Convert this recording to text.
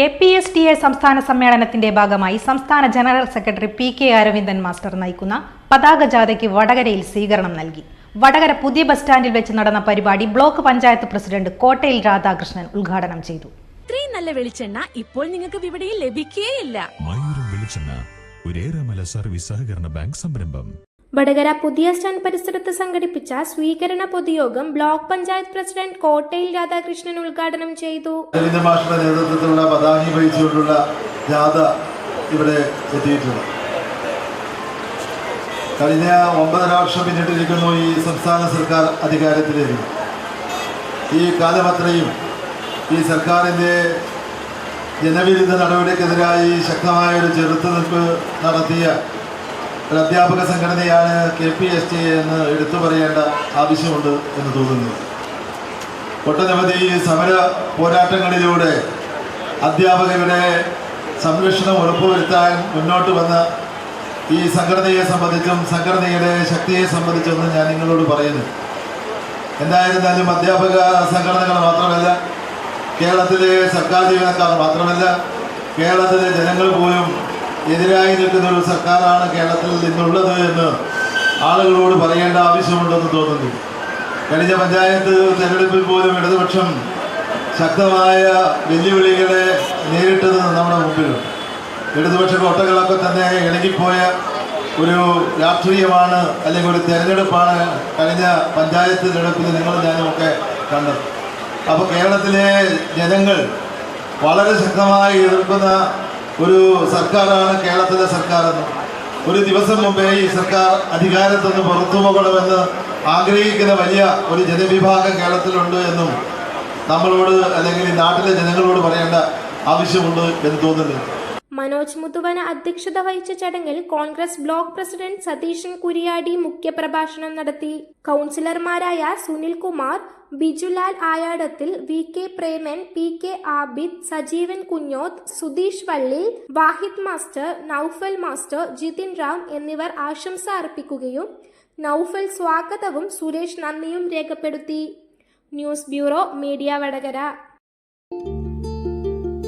K P S T A സംസ്ഥാന സമ്മേളനത്തിന്റെ ഭാഗമായി സംസ്ഥാന general secretary P K Aravindan master നയിക്കുന്ന പതാക ജാഥയ്ക്ക് വടകരയിൽ സ്വീകരണം നൽകി. വടകര പുതിയ ബസ് സ്റ്റാൻഡിൽ വെച്ച് നടന്ന പരിപാടി ബ്ലോക്ക് പഞ്ചായത്ത് പ്രസിഡന്റ് കോട്ടയിൽ രാധാകൃഷ്ണൻ ഉദ്ഘാടനം ചെയ്തു. ഇത്രയും നല്ല വെളിച്ചെണ്ണ ഇപ്പോൾ നിങ്ങൾക്ക് വിപണിയിൽ ലഭിക്കുകയില്ല സർവീസ് സഹകരണ ബാങ്ക് സംരംഭം. വടകര പുതിയ സ്റ്റാൻഡ് പരിസരത്ത് സംഘടിപ്പിച്ച സ്വീകരണ പൊതുയോഗം ബ്ലോക്ക് പഞ്ചായത്ത് പ്രസിഡന്റ് കോട്ടയിൽ രാധാകൃഷ്ണൻ ഉദ്ഘാടനം ചെയ്തു. നേതൃത്വത്തിലുള്ള ഇവിടെ എത്തിയിട്ടുണ്ട്. കഴിഞ്ഞ ഒമ്പതര വർഷം പിന്നിട്ടിരിക്കുന്നു ഈ സംസ്ഥാന സർക്കാർ അധികാരത്തിലേക്ക്. ഈ കാലമത്രയും ഈ സർക്കാരിന്റെ ജനവിരുദ്ധ നടപടിക്കെതിരായി ശക്തമായ ഒരു ചെറുത്തുനിൽപ്പ് നടത്തിയ ഒരു അധ്യാപക സംഘടനയാണ് കെ പി എസ് ടി എന്ന് എടുത്തു പറയേണ്ട ആവശ്യമുണ്ട് എന്ന് തോന്നുന്നു. ഒട്ടനവധി സമര പോരാട്ടങ്ങളിലൂടെ അധ്യാപകരുടെ സംരക്ഷണം ഉറപ്പുവരുത്താൻ മുന്നോട്ട് വന്ന ഈ സംഘടനയെ സംബന്ധിച്ചും സംഘടനയുടെ ശക്തിയെ സംബന്ധിച്ചൊന്നും ഞാൻ നിങ്ങളോട് പറയുന്നു. എന്തായിരുന്നാലും അധ്യാപക സംഘടനകൾ മാത്രമല്ല കേരളത്തിലെ സർക്കാർ ജീവനക്കാർ മാത്രമല്ല കേരളത്തിലെ ജനങ്ങൾ പോലും എതിരായി നിൽക്കുന്ന ഒരു സർക്കാരാണ് കേരളത്തിൽ നിന്നുള്ളത് എന്ന് ആളുകളോട് പറയേണ്ട ആവശ്യമുണ്ടെന്ന് തോന്നുന്നു. കഴിഞ്ഞ പഞ്ചായത്ത് തെരഞ്ഞെടുപ്പിൽ പോലും ഇടതുപക്ഷം ശക്തമായ വെല്ലുവിളികളെ നേരിട്ടത് നമ്മുടെ മുമ്പിലുണ്ട് ഇടതുപക്ഷ കോട്ടകളൊക്കെ തന്നെ ഇണങ്ങിപ്പോയ ഒരു രാഷ്ട്രീയമാണ് അല്ലെങ്കിൽ ഒരു തെരഞ്ഞെടുപ്പാണ് കഴിഞ്ഞ പഞ്ചായത്ത് തെരഞ്ഞെടുപ്പിൽ നിങ്ങൾ ഞാനുമൊക്കെ കണ്ടത്. അപ്പോൾ കേരളത്തിലെ ജനങ്ങൾ വളരെ ശക്തമായി എതിർക്കുന്ന ഒരു സർക്കാരാണ് കേരളത്തിലെ സർക്കാരെന്ന്. ഒരു ദിവസം മുമ്പേ ഈ സർക്കാർ അധികാരത്തിൽ പുറത്തു പോകണമെന്ന് ആഗ്രഹിക്കുന്ന വലിയ ഒരു ജനവിഭാഗം കേരളത്തിലുണ്ട് എന്നും നമ്മളോട് അല്ലെങ്കിൽ നാട്ടിലെ ജനങ്ങളോട് പറയേണ്ട ആവശ്യമുണ്ട് എന്ന് തോന്നുന്നു. മനോജ് മുതുവന അധ്യക്ഷത വഹിച്ച ചടങ്ങിൽ Congress block president Satheesan Kuriyadi മുഖ്യപ്രഭാഷണം നടത്തി. കൗൺസിലർമാരായ Sunil Kumar Bijulal Ayadathil V K Preman P K Abid Sajeevan Kunjoth Sudheesh Valli Vahid master Naufal master Jithin Ram എന്നിവർ ആശംസ അർപ്പിക്കുകയും നൌഫൽ സ്വാഗതവും സുരേഷ് നന്ദിയും രേഖപ്പെടുത്തി. News bureau media Vadakara.